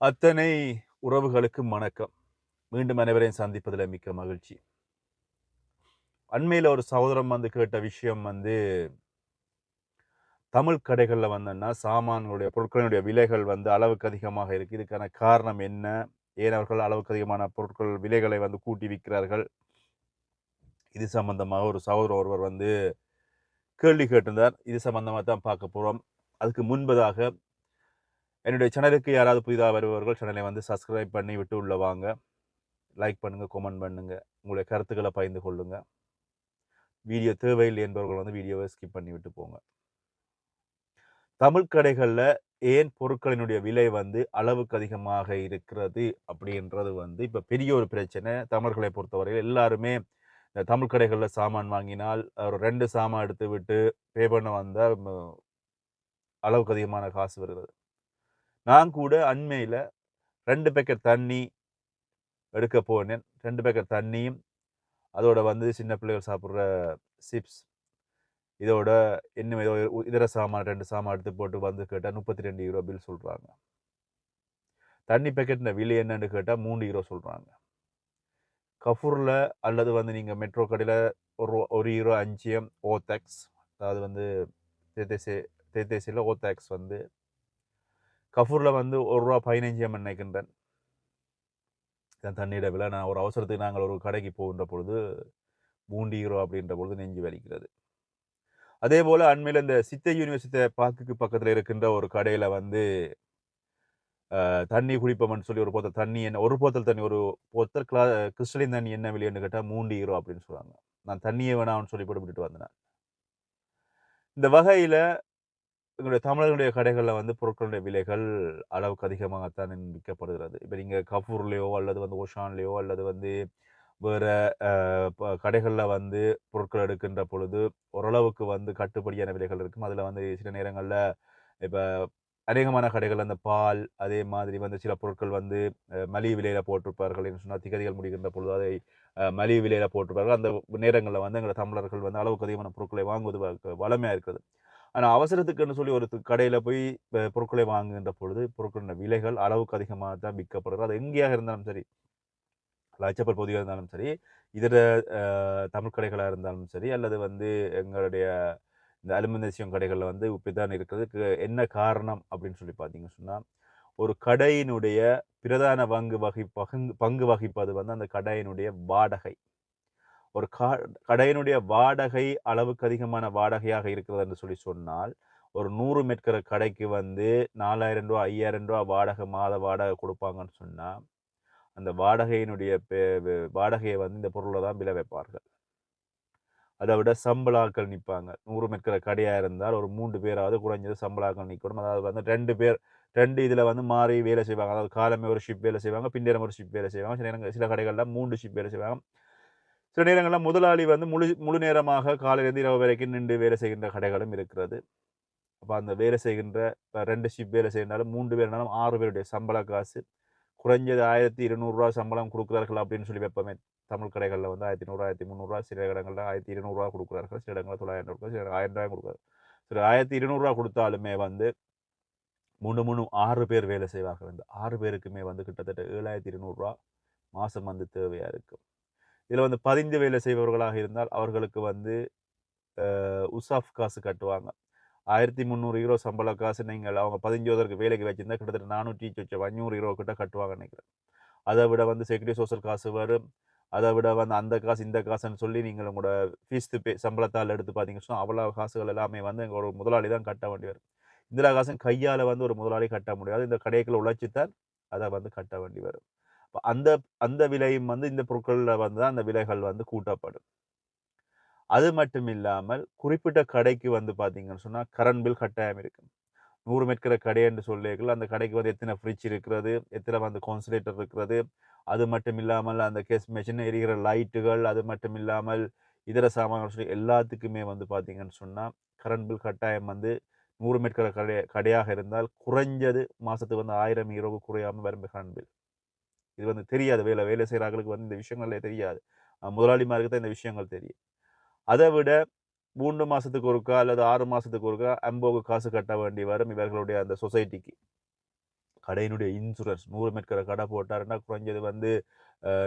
அத்தனை உறவுகளுக்கும் வணக்கம். மீண்டும் அனைவரையும் சந்திப்பதில் மிக்க மகிழ்ச்சி. அண்மையில் ஒரு சகோதரம் வந்து கேட்ட விஷயம் வந்து தமிழ் கடைகளில் வந்தோன்னா சாமான்களுடைய பொருட்களினுடைய விலைகள் வந்து அளவுக்கு அதிகமாக இருக்குது இதுக்கான காரணம் என்ன? ஏன் அவர்கள் அளவுக்கு அதிகமான பொருட்கள் விலைகளை வந்து கூட்டி விற்கிறார்கள்? இது சம்பந்தமாக ஒரு சகோதரர் ஒருவர் வந்து கேள்வி கேட்டிருந்தார். இது சம்பந்தமாக தான் பார்க்க போகிறோம் அதுக்கு முன்பதாக என்னுடைய சேனலுக்கு யாராவது புதிதாக வருபவர்கள் சேனலை வந்து சப்ஸ்கிரைப் பண்ணி விட்டு உள்ள வாங்க. லைக் பண்ணுங்கள் கமெண்ட் பண்ணுங்கள் உங்களுடைய கருத்துக்களை பகிர்ந்து கொள்ளுங்கள் வீடியோ தேவையில்லை என்பவர்கள் வந்து வீடியோவை ஸ்கிப் பண்ணி விட்டு போங்க. தமிழ் கடைகளில் ஏன் பொருட்களினுடைய விலை வந்து அளவுக்கு அதிகமாக இருக்கிறது அப்படின்றது வந்து இப்போ பெரிய ஒரு பிரச்சனை. தமிழர்களை பொறுத்தவரையில் எல்லாருமே இந்த தமிழ் கடைகளில் சாமான் வாங்கினால் ஒரு ரெண்டு சாமான் எடுத்து விட்டு பே பண்ண வந்தால் அளவுக்கு அதிகமான காசு வருகிறது. நான் கூட அண்மையில் ரெண்டு பேக்கெட் தண்ணி எடுக்க போனேன். ரெண்டு பேக்கெட் தண்ணியும் அதோட வந்து சின்ன பிள்ளைகள் சாப்பிட்ற சிப்ஸ் இதோட இன்னும் ஏதோ இதர சாமான் ரெண்டு சாமான் எடுத்து போட்டு வந்து கேட்டால் முப்பத்தி ரெண்டு யூரோ பில் சொல்கிறாங்க தண்ணி பேக்கெட்டின விலை என்னன்னு கேட்டால் மூணு யூரோ சொல்கிறாங்க கஃபூரில் அல்லது வந்து நீங்கள் மெட்ரோ கடையில் ஒரு ஒரு யூரோ அஞ்சு எம் ஓத்தெக்ஸ் அதாவது வந்து தேத்தேசி தேத்தேசியில் ஓத்தேக்ஸ் வந்து கஃபூரில் வந்து ஒரு ரூபா பதினைஞ்சு எம் நினைக்கின்றேன் இதன் தண்ணீரை விலை. நான் ஒரு அவசரத்துக்கு நாங்கள் ஒரு கடைக்கு போகின்ற பொழுது மூன்று ஈரோ அப்படின்ற பொழுது நெஞ்சு வலிக்கிறது. அதே போல் அண்மையில் இந்த சித்த யூனிவர்சிட்டி பார்க்குக்கு பக்கத்தில் இருக்கின்ற ஒரு கடையில் வந்து தண்ணி குடிப்போம்னு சொல்லி ஒரு போத்தல் தண்ணி என்ன ஒரு போத்தல் தண்ணி ஒரு போத்தல் கிளா கிறிஸ்டலின் தண்ணி என்ன விலைன்னு கேட்டால் மூன்று யூரோ அப்படின்னு சொல்லுவாங்க. நான் தண்ணியே வேணாம்னு சொல்லி போட்டு விட்டுட்டு வந்தேன் இந்த வகையில் எங்களுடைய தமிழர்களுடைய கடைகளில் வந்து பொருட்களுடைய விலைகள் அளவுக்கு அதிகமாகத்தான் விற்கப்படுகிறது. இப்போ நீங்கள் கஃபூர்லேயோ அல்லது வந்து ஓஷான்லேயோ அல்லது வந்து வேறு கடைகளில் வந்து பொருட்கள் எடுக்கின்ற பொழுது ஓரளவுக்கு வந்து கட்டுப்படியான விலைகள் இருக்கும். அதில் வந்து சில நேரங்களில் இப்போ அநேகமான கடைகள் அந்த பால் அதே மாதிரி வந்து சில பொருட்கள் வந்து மலிவு விலையில் போட்டிருப்பார்கள் என்று சொன்னால் திகதிகள் முடிகின்ற பொழுது அதை மலிவு விலையில் போட்டிருப்பார்கள். அந்த நேரங்களில் வந்து எங்களை தமிழர்கள் வந்து அளவுக்கு அதிகமான பொருட்களை வாங்குவது வ- வளமையாக இருக்குது ஆனால் அவசரத்துக்குன்னு சொல்லி ஒரு கடையில் போய் பொருட்களை வாங்குகின்ற பொழுது பொருட்களின் விலைகள் அளவுக்கு அதிகமாக தான் விற்கப்படுகிறது. அது எங்கேயாக இருந்தாலும் சரி லாச்சப்பல் பகுதியாக இருந்தாலும் சரி இதர தமிழ் கடைகளாக இருந்தாலும் சரி அல்லது வந்து எங்களுடைய இந்த அலுமினியம் கடைகளில் வந்து இப்படி தான் இருக்கிறதுக்கு என்ன காரணம் அப்படின்னு சொல்லி பார்த்தீங்கன்னு சொன்னால் ஒரு கடையினுடைய பிரதான பங்கு வகை பங்கு பங்கு வகிப்பது வந்து அந்த கடையினுடைய வாடகை. ஒரு கா கடையினுடைய வாடகை அளவுக்கு அதிகமான வாடகையாக இருக்கிறது என்று சொல்லி சொன்னால் ஒரு நூறு மேற்கிற கடைக்கு வந்து நாலாயிரம் ரூபா ஐயாயிரம் ரூபா வாடகை மாத வாடகை கொடுப்பாங்கன்னு சொன்னால் அந்த வாடகையினுடைய பே- வாடகையை வந்து இந்த பொருளை தான் விலை வைப்பார்கள். அதை விட சம்பளாக்கள் நிற்பாங்க. நூறு மேற்கிற கடையாக இருந்தால் ஒரு மூன்று பேராவது குறைஞ்சது சம்பளாக்கள் நிற்கணும். அதாவது வந்து ரெண்டு பேர் ரெண்டு இதில் வந்து மாறி வேலை செய்வாங்க. அதாவது காலமே ஒரு ஷிப் வேலை செய்வாங்க பின்னேரம் ஒரு ஷிப் வேலை செய்வாங்க. சில நேரங்கள் சில கடைகளில் மூன்று ஷிப் வேலை செய்வாங்க. சில நேரங்களில் முதலாளி வந்து முழு முழு நேரமாக காலையிலேருந்து இரவு வரைக்கும் நின்று வேலை செய்கின்ற கடைகளும் இருக்கிறது. அப்போ அந்த வேலை செய்கின்ற இப்போ ரெண்டு ஷிப் வேலை செய்கின்றாலும் மூன்று பேர்னாலும் ஆறு பேருடைய சம்பள காசு. குறைஞ்சது ஆயிரத்தி இருநூறுவா சம்பளம் கொடுக்குறார்கள் அப்படின்னு சொல்லி வைப்போமே. தமிழ் கடைகளில் வந்து ஆயிரத்தி நூறு ஆயிரத்தி முந்நூறுரூவா சில இடங்களில் ஆயிரத்தி இருநூறுவா கொடுக்குறார்கள். சில இடங்களில் தொள்ளாயிரம் ரூபாய் சில ஆயிரம் ரூபாய் கொடுக்குறாரு சில ஆயிரத்தி இருநூறுவா கொடுத்தாலுமே வந்து மூணு மூணு ஆறு பேர் வேலை செய்வார்கள். இந்த ஆறு பேருக்குமே வந்து கிட்டத்தட்ட ஏழாயிரத்தி இருநூறுவா மாதம் வந்து தேவையாக இருக்கும். இதில் வந்து பதிந்து வேலை செய்பவர்களாக இருந்தால் அவர்களுக்கு வந்து உசாஃப் காசு கட்டுவாங்க. ஆயிரத்தி முந்நூறு யூரோ சம்பள காசு நீங்கள் அவங்க பதிஞ்சோதற்கு வேலைக்கு வச்சிருந்தா கிட்டத்தட்ட நானூற்றி சொச்சம் அஞ்சூறு யூரோ கிட்ட கட்டுவாங்க நினைக்கிறேன். அதை விட வந்து செக்யூரிட்டி சோசியல் காசு வரும். அதை விட வந்து அந்த காசு இந்த காசுன்னு சொல்லி நீங்கள் உங்களோட ஃபீஸ் பே சம்பளத்தால் எடுத்து பார்த்தீங்கன்னா அவ்வளோ காசுகள் எல்லாமே வந்து எங்கள் ஒரு முதலாளி தான் கட்ட வேண்டி வரும். இந்திரா காசும் கையால் வந்து ஒரு முதலாளி கட்ட முடியாது. இந்த கடைக்குள்ள உழைச்சித்தான் அதை வந்து கட்ட வேண்டி வரும். அந்த அந்த விலையும் வந்து இந்த பொருட்களில் வந்து தான் அந்த விலைகள் வந்து கூட்டப்படும். அது மட்டும் இல்லாமல் குறிப்பிட்ட கடைக்கு வந்து பார்த்தீங்கன்னு சொன்னால் கரண்ட் பில் கட்டாயம் இருக்கும். நூறு மெட்கிற கடை என்று சொல்லிகள் அந்த கடைக்கு வந்து எத்தனை ஃப்ரிட்ஜ் இருக்கிறது எத்தனை வந்து கான்சன்ட்ரேட்டர் இருக்கிறது. அது மட்டும் இல்லாமல் அந்த கேஸ் மிஷின் எரிகிற லைட்டுகள் அது மட்டும் இல்லாமல் இதர சாமான்கள் சொல்லி எல்லாத்துக்குமே வந்து பார்த்தீங்கன்னு சொன்னால் கரண்ட் பில் கட்டாயம் வந்து நூறு மெட்கிற கடை கடையாக இருந்தால் குறைஞ்சது மாதத்துக்கு வந்து ஆயிரம் இரவு குறையாமல் வரும் கரண்ட் பில் இது வந்து தெரியாது. வேலை வேலை செய்கிறார்களுக்கு வந்து இந்த விஷயங்களே தெரியாது. முதலாளிமாருக்கு தான் இந்த விஷயங்கள் தெரியும். அதை விட மூன்று மாதத்துக்கு ஒருக்கா அல்லது ஆறு மாதத்துக்கு ஒருக்கா அம்போகு காசு கட்ட வேண்டி வரும் இவர்களுடைய அந்த சொசைட்டிக்கு. கடையினுடைய இன்சூரன்ஸ் நூறு மெட்கிற கடை போட்டாருன்னா குறைஞ்சது வந்து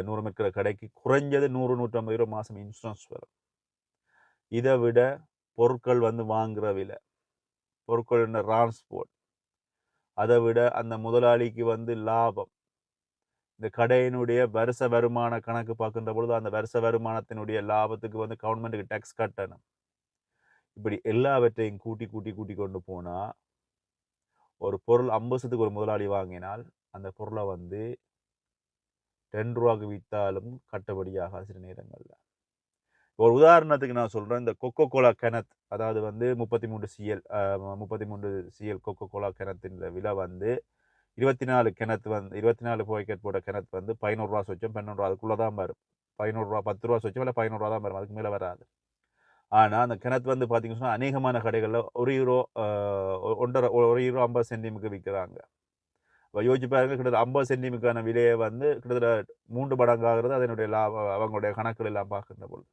நூறு மெட்கிற கடைக்கு குறைஞ்சது நூறு நூற்றம்பது ரூபா மாதம் இன்சூரன்ஸ் வரும். இதை விட பொருட்கள் வந்து வாங்குகிற விலை பொருட்கள் டிரான்ஸ்போர்ட் அதை விட அந்த முதலாளிக்கு வந்து லாபம். இந்த கடையினுடைய வருஷ வருமான கணக்கு பார்க்கின்ற பொழுது அந்த வருஷ வருமானத்தினுடைய லாபத்துக்கு வந்து கவர்மெண்ட்டுக்கு டேக்ஸ் கட்டணும். இப்படி எல்லாவற்றையும் கூட்டி கூட்டி கூட்டி கொண்டு போனால் ஒரு பொருள் அம்பசத்துக்கு ஒரு முதலாளி வாங்கினால் அந்த பொருளை வந்து ரெண்டு ரூபாக்கு விற்றாலும் கட்டுப்படியாக சில நேரங்களில். ஒரு உதாரணத்துக்கு நான் சொல்கிறேன் இந்த கொக்கோ கோலா கிணத் அதாவது வந்து முப்பத்தி மூன்று சிஎல் முப்பத்தி மூன்று சிஎல் கொக்கோ கோலா கிணத்தின் விலை வந்து இருபத்தி நாலு கிணத்து வந்து இருபத்தி நாலு பாக்கெட் போட்ட கிணத்து வந்து பதினோருவா சொச்சம் பன்னெண்டு அதுக்குள்ளே தான் வரும் பதினோருவா பத்து ரூபா சொச்சம் இல்லை பதினோருவா தான் வரும் அதுக்கு மேலே வராது. ஆனால் அந்த கிணத்து வந்து பார்த்திங்க சொன்னால் அநேகமான கடைகளில் ஒரு யூரோ ஒன்றரை ஒரு யூரோ ஐம்பது சென்டிமுக்கு விற்கிறாங்க இப்போ யோசிச்சு பாருங்க கிட்டத்தட்ட ஐம்பது சென்டிமுக்கான விலையை வந்து கிட்டத்தட்ட மூன்று மடங்காகிறது அதனுடைய லாபம் அவங்களுடைய கணக்குகள் எல்லாம் பார்க்கின்ற பொழுது.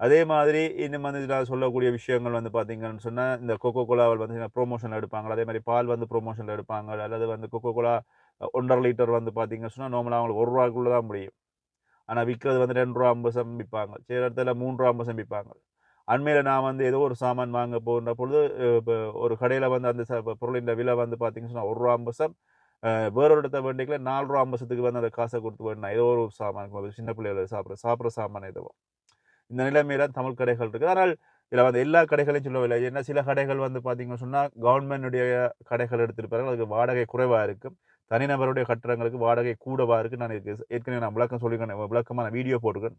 அதே மாதிரி இன்னும் வந்து நான் சொல்லக்கூடிய விஷயங்கள் வந்து பார்த்தீங்கன்னு சொன்னால் இந்த கொக்கோ கோலாவில் வந்து ப்ரொமோஷனில் எடுப்பாங்க. அதே மாதிரி பால் வந்து ப்ரொமோஷனில் எடுப்பாங்க. அல்லது வந்து கொக்கோ கோலா ஒன்றரை லிட்டர் வந்து பார்த்தீங்கன்னு சொன்னால் நார்மலாக அவங்களுக்கு ஒரு ரூபாக்குள்ளே தான் முடியும். ஆனால் விற்கிறது வந்து ரெண்டு ரூபா ஐம்பது சம் விற்பாங்க சில இடத்துல மூன்று ரூபா ஐம்பது சம் விற்பாங்க அண்மையில் நான் வந்து ஏதோ ஒரு சாமான் வாங்க போகின்ற பொழுது இப்போ ஒரு கடையில் வந்து அந்த ச- பொருளின் விலை வந்து பார்த்தீங்கன்னு சொன்னால் ஒரு ரூபா ஐம்பது சம் வேறொரு இடத்த வேண்டிக்கல நாலு ரூபா ஐம்பதுக்கு வந்து அந்த காசை கொடுத்து வேணும் ஏதோ ஒரு சாமான் சின்ன பிள்ளைகளை சாப்பிட்ற சாப்பிட்ற சாமான் எதுவும் இந்த நிலைமையில தமிழ் கடைகள் இருக்குது ஆனால் இதில் வந்து எல்லா கடைகளையும் சொல்லவில்லை ஏன்னா சில கடைகள் வந்து பார்த்தீங்கன்னு சொன்னால் கவர்மெண்டுடைய கடைகள் எடுத்திருப்பார்கள் அதுக்கு வாடகை குறைவாக இருக்கும் தனிநபருடைய கட்டடங்களுக்கு வாடகை கூடவாக இருக்குது நான் இதுக்கு ஏற்கனவே நான் விளக்கம் சொல்லியிருக்கேன். விளக்கமான வீடியோ போட்டிருக்கேன்.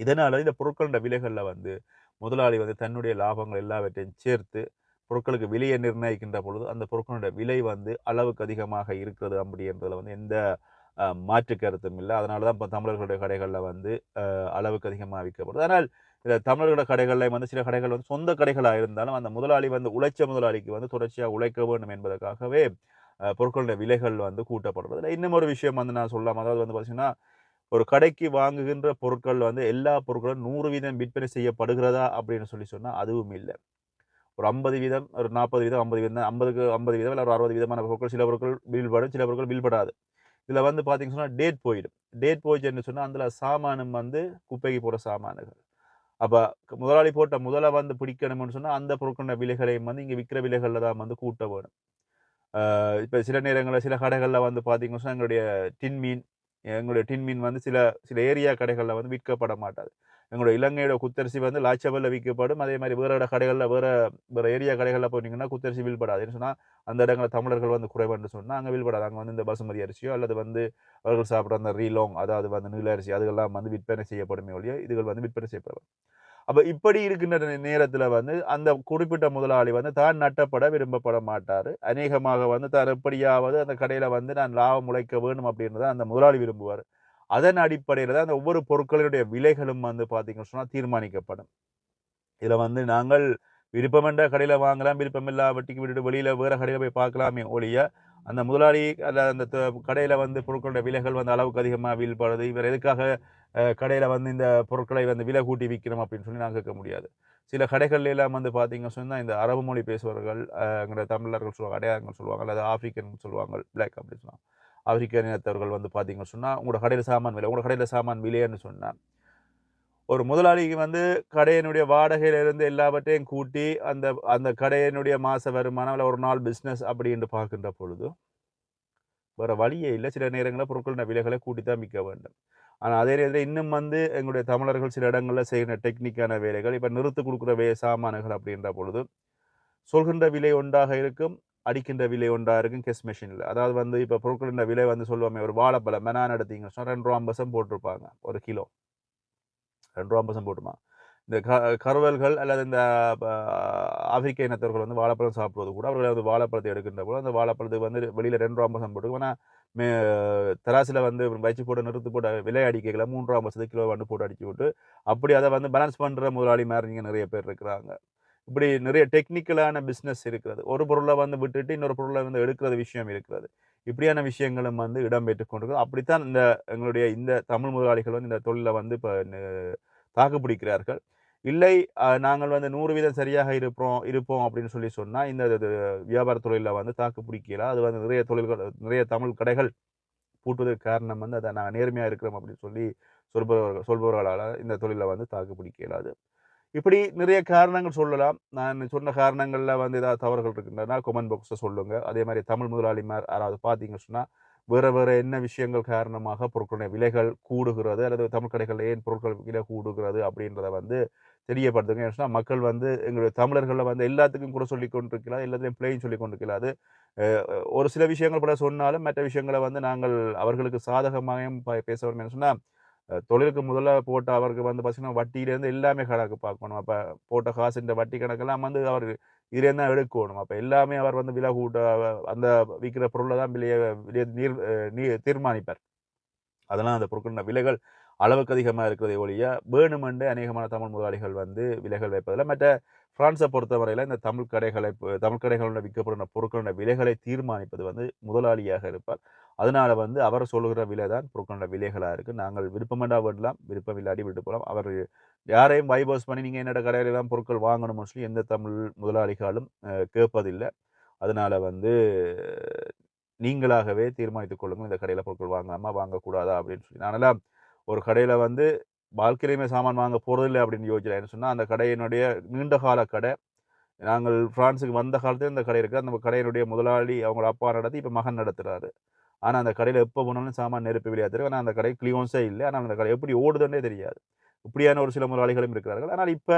இதனால் இந்த பொருட்களோட விலைகளில் வந்து முதலாளி வந்து தன்னுடைய லாபங்கள் எல்லாவற்றையும் சேர்த்து பொருட்களுக்கு விலையை நிர்ணயிக்கின்ற பொழுது அந்த பொருட்களுடைய விலை வந்து அளவுக்கு அதிகமாக இருக்கிறது அப்படின்றதுல வந்து எந்த மாற்று கருத்தும் இல்லை. அதனால தான் இப்போ தமிழர்களுடைய கடைகளில் வந்து அளவுக்கு அதிகமாக விற்கப்படுது. ஆனால் இந்த தமிழர்களோட கடைகளில் வந்து சில கடைகள் வந்து சொந்த கடைகளாக இருந்தாலும் அந்த முதலாளி வந்து உழைச்ச முதலாளிக்கு வந்து தொடர்ச்சியாக உழைக்க வேண்டும் என்பதற்காகவே பொருட்களுடைய விலைகள் வந்து கூட்டப்படுறது இல்லை. இன்னும் ஒரு விஷயம் வந்து நான் சொல்லலாம் அதாவது வந்து பார்த்தீங்கன்னா ஒரு கடைக்கு வாங்குகின்ற பொருட்கள் வந்து எல்லா பொருட்களும் நூறு வீதம் விற்பனை செய்யப்படுகிறதா அப்படின்னு சொல்லி சொன்னால் அதுவும் இல்லை. ஒரு ஐம்பது வீதம் ஒரு நாற்பது வீதம் ஐம்பது வீதம் ஐம்பதுக்கு ஐம்பது வீதம் இல்லை ஒரு அறுபது வீதமான பொருட்கள் சில பொருட்கள் வீழ்படும் சில பொருட்கள் வில்படாது இதில் வந்து பார்த்தீங்கன்னு சொன்னால் டேட் போயிடும். டேட் போயிடுச்சுன்னு சொன்னால் அதில் சாமானும் வந்து குப்பைக்கு போகிற சாமானுகள். அப்போ முதலாளி போட்ட முதலை வந்து பிடிக்கணும்னு சொன்னால் அந்த பொருட்கள விலைகளையும் வந்து இங்கே விற்கிற விலைகளில் தான் வந்து கூட்ட வேணும். இப்போ சில நேரங்களில் சில கடைகளில் வந்து பார்த்தீங்கன்னு சொன்னால் எங்களுடைய டின் மீன் எங்களுடைய டின் மீன் வந்து சில சில ஏரியா கடைகளில் வந்து விற்கப்பட மாட்டாது. எங்களோட இலங்கையோட குத்தரிசி வந்து லாச்சபல்ல விற்கப்படும். அதே மாதிரி வேற இட கடைகளில் வேற வேற ஏரியா கடைகளில் போனீங்கன்னா குத்தரிசி வீழ்படாதுன்னு சொன்னால் அந்த இடங்களில் தமிழர்கள் வந்து குறைவான்னு சொன்னால் அங்கே வீழ்படாது. அங்கே வந்து இந்த பசுமதி அரிசியோ அல்லது வந்து அவர்கள் சாப்பிட்ற அந்த ரீலோங் அதாவது வந்து நீல அரிசி அதுகெல்லாம் வந்து விற்பனை செய்யப்படுமே ஒழிய இதுகள் வந்து விற்பனை செய்யப்படும். அப்போ இப்படி இருக்கின்ற நேரத்தில் வந்து அந்த குறிப்பிட்ட முதலாளி வந்து தான் நட்டப்பட விரும்பப்பட மாட்டார். அநேகமாக வந்து தான் எப்படியாவது அந்த கடையில் வந்து நான் லாபம் உழைக்க வேணும் அப்படின்றத அந்த முதலாளி விரும்புவார். அதன் அடிப்படையில் தான் அந்த ஒவ்வொரு பொருட்களினுடைய விலைகளும் வந்து பார்த்தீங்கன்னு சொன்னால் தீர்மானிக்கப்படும். இதில் வந்து நாங்கள் விருப்பமென்ற கடையில் வாங்கலாம் விருப்பமில்லா வட்டிக்கு விட்டுட்டு வெளியில் வேறு கடையில் போய் பார்க்கலாமே ஒழிய அந்த முதலாளி அல்ல அந்த கடையில் வந்து பொருட்களுடைய விலைகள் வந்து அளவுக்கு அதிகமாக வீழ்படுது. இவர் எதுக்காக கடையில் வந்து இந்த பொருட்களை வந்து விலை கூட்டி விற்கிறோம் அப்படின்னு சொல்லி நாங்கள் கேட்க முடியாது. சில கடைகள் எல்லாம் வந்து பார்த்தீங்க சொன்னால் இந்த அரபு மொழி பேசுபவர்கள் எங்களோட தமிழர்கள் சொல்லுவாங்க அடையாளங்கள் சொல்லுவாங்க அல்லது ஆப்பிரிக்கன் சொல்லுவாங்க பிளாக் அப்படின்னு சொல்லுவாங்க. ஆப்பிரிக்க இனத்தவர்கள் வந்து பார்த்தீங்க சொன்னால் உங்களோட கடையில் சாமான் விலை உங்களோட கடையில் சாமான் விலைன்னு சொன்னால் ஒரு முதலாளிக்கு வந்து கடையினுடைய வாடகையிலிருந்து எல்லாவற்றையும் கூட்டி அந்த அந்த கடையினுடைய மாத வருமானம் இல்லை ஒரு நாள் பிஸ்னஸ் அப்படின்ட்டு பார்க்கின்ற பொழுது வேறு வழியே இல்லை. சில நேரங்களில் பொருட்களோட விலைகளை கூட்டி தான் விற்க வேண்டும். ஆனால் அதே நேரத்தில் இன்னும் வந்து எங்களுடைய தமிழர்கள் சில இடங்களில் செய்கிற டெக்னிக்கான வேலைகள் இப்போ நிறுத்து கொடுக்குற வே சாமான்கள் அப்படின்ற பொழுது சொல்கின்ற விலை ஒன்றாக இருக்கும். அடிக்கின்ற விலை ஒன்றாக இருக்கும் கெஸ் மிஷினில் அதாவது வந்து இப்போ பொருட்களின் விலை வந்து சொல்லுவோமே ஒரு வாழைப்பழம் மெனான் எடுத்தீங்கன்னா சொன்னால் ரெண்டு ரூபா ஐம்பசம் போட்டிருப்பாங்க ஒரு கிலோ. ரெண்டு ரூபா ஐம்பசம் போட்டுமா. இந்த க கருவல்கள் அல்லது இந்த ஆப்பிரிக்க இனத்தவர்கள் வந்து வாழைப்பழம் சாப்பிடுவது கூட அவர்கள் வந்து வாழைப்பழத்தை எடுக்கின்ற போது அந்த வாழைப்பழத்துக்கு வந்து வெளியில் ரெண்டு ரூபா ஐம்பசம் போட்டு ஆனால் மே தராசில் வந்து வச்சு போட்டு நிறுத்து போட்ட விலை அடிக்கல மூன்று ரூபா ஐம்பது கிலோ வந்து போட்டு அடிச்சு விட்டு அப்படி அதை வந்து பேலன்ஸ் பண்ணுற முதலாளி மாதிரி இங்கே நிறைய பேர் இருக்கிறாங்க. இப்படி நிறைய டெக்னிக்கலான பிஸ்னஸ் இருக்கிறது. ஒரு பொருளை வந்து விட்டுட்டு இன்னொரு பொருளை வந்து எடுக்கிறது விஷயம் இருக்கிறது. இப்படியான விஷயங்களும் வந்து இடம்பெற்று கொண்டிருக்கிறது. அப்படித்தான் இந்த எங்களுடைய இந்த தமிழ் முதலாளிகள் வந்து இந்த தொழிலை வந்து இப்போ தாக்கு பிடிக்கிறார்கள். இல்லை நாங்கள் வந்து நூறு வீதம் சரியாக இருப்போம் இருப்போம் அப்படின்னு சொல்லி சொன்னால் இந்த இது வியாபார தொழிலில் வந்து தாக்கு பிடிக்கலாம் அது வந்து நிறைய தொழில்கள் நிறைய தமிழ் கடைகள் பூட்டுவதற்கு காரணம் வந்து அதை நாங்கள் நேர்மையாக இருக்கிறோம் அப்படின்னு சொல்லி சொல்பவர்கள் சொல்பவர்களால் இந்த தொழிலை வந்து தாக்கு பிடிக்க இயலாது இப்படி நிறைய காரணங்கள் சொல்லலாம். நான் சொன்ன காரணங்களில் வந்து ஏதாவது தவறுகள் இருக்கின்றனா கொமெண்ட் பாக்ஸில் சொல்லுங்க. அதே மாதிரி தமிழ் முதலாளிமார் யாராவது பார்த்தீங்கன்னு சொன்னால் வேறு வேறு என்ன விஷயங்கள் காரணமாக பொருட்களுடைய விலைகள் கூடுகிறது அல்லது தமிழ் கடைகளில் ஏன் பொருட்கள் விலை கூடுகிறது அப்படின்றத வந்து தெரியப்படுத்துங்க. ஏன்னு மக்கள் வந்து எங்களுடைய தமிழர்களில் வந்து எல்லாத்துக்கும் கூட சொல்லி கொண்டிருக்கலாம் எல்லாத்தையும் பிளேயும் சொல்லி கொண்டிருக்கலாம் ஒரு சில விஷயங்கள் கூட சொன்னாலும் மற்ற விஷயங்களை வந்து நாங்கள் அவர்களுக்கு சாதகமாகவும் பேச வேண்டும். சொன்னால் தொழிலுக்கு முதல்ல போட்ட அவருக்கு வந்து பார்த்தீங்கன்னா வட்டியிலேருந்து எல்லாமே கணக்கு பார்க்கணும். அப்போ போட்ட காசு இந்த வட்டி கணக்கெல்லாம் வந்து அவர் இதுலேருந்து தான் எடுக்கணும். அப்போ எல்லாமே அவர் வந்து விலை கூட்ட அந்த விற்கிற பொருளை தான் விலையை விலையை நீர் நீ தீர்மானிப்பார். அதெல்லாம் அந்த பொருட்களின் விலைகள் அளவுக்கு அதிகமாக இருக்கிறதை ஒழிய வேணுமென்று அநேகமான தமிழ் முதலாளிகள் வந்து விலைகள் வைப்பதில் மற்ற பிரான்ஸை பொறுத்தவரையில் இந்த தமிழ் கடைகளை தமிழ் கடைகளில் விற்கப்படுற பொருட்களோட விலைகளை தீர்மானிப்பது வந்து முதலாளியாக இருப்பார். அதனால் வந்து அவர் சொல்லுகிற விலை தான் பொருட்களோட விலைகளாக இருக்குது நாங்கள் விருப்பமெண்டா விடலாம் விருப்பம் இல்லாடி விட்டு போகலாம். அவர் யாரையும் பைபாஸ் பண்ணி நீங்கள் என்னோட கடையில தான் பொருட்கள் வாங்கணும்னு சொல்லி எந்த தமிழ் முதலாளிகளும் கேட்பதில்லை. அதனால் வந்து நீங்களாகவே தீர்மானித்துக் கொள்ளுங்கள். இந்த கடையில் பொருட்கள் வாங்கலாமா வாங்கக்கூடாதா அப்படின்னு சொல்லி. நானெல்லாம் ஒரு கடையில் வந்து வாழ்க்கையிலுமே சாமான் வாங்க போகிறதில்லை அப்படின்னு யோசிச்சேன் சொன்னால் அந்த கடையினுடைய நீண்ட கால கடை. நாங்கள் ஃப்ரான்ஸுக்கு வந்த காலத்தில் இந்த கடை இருக்குது. அந்த கடையினுடைய முதலாளி அவங்களோட அப்பா நடத்தி இப்போ மகன் நடத்துகிறாரு ஆனால் அந்த கடையில் எப்போ போனாலும் சாமான் நெருப்பு விளையாடுறது. ஆனால் அந்த கடை கிளியோன்ஸே இல்லை. ஆனால் அந்த கடை எப்படி ஓடுதுன்னே தெரியாது. இப்படியான ஒரு சில முதலாளிகளும் இருக்கிறார்கள். ஆனால் இப்போ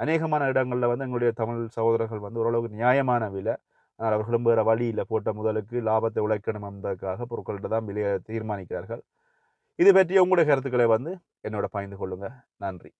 அநேகமான இடங்களில் வந்து எங்களுடைய தமிழ் சகோதரர்கள் வந்து ஓரளவுக்கு நியாயமான விலை. ஆனால் அவர்களும் வேறு வழி இல்லை போட்ட முதலுக்கு லாபத்தை உழைக்கணும் என்பதற்காக பொருட்கள்கிட்ட தான் விலையை தீர்மானிக்கிறார்கள். இது பற்றி உங்களுடைய கருத்துக்களை வந்து என்னோட பகிர்ந்து கொள்ளுங்க. நன்றி.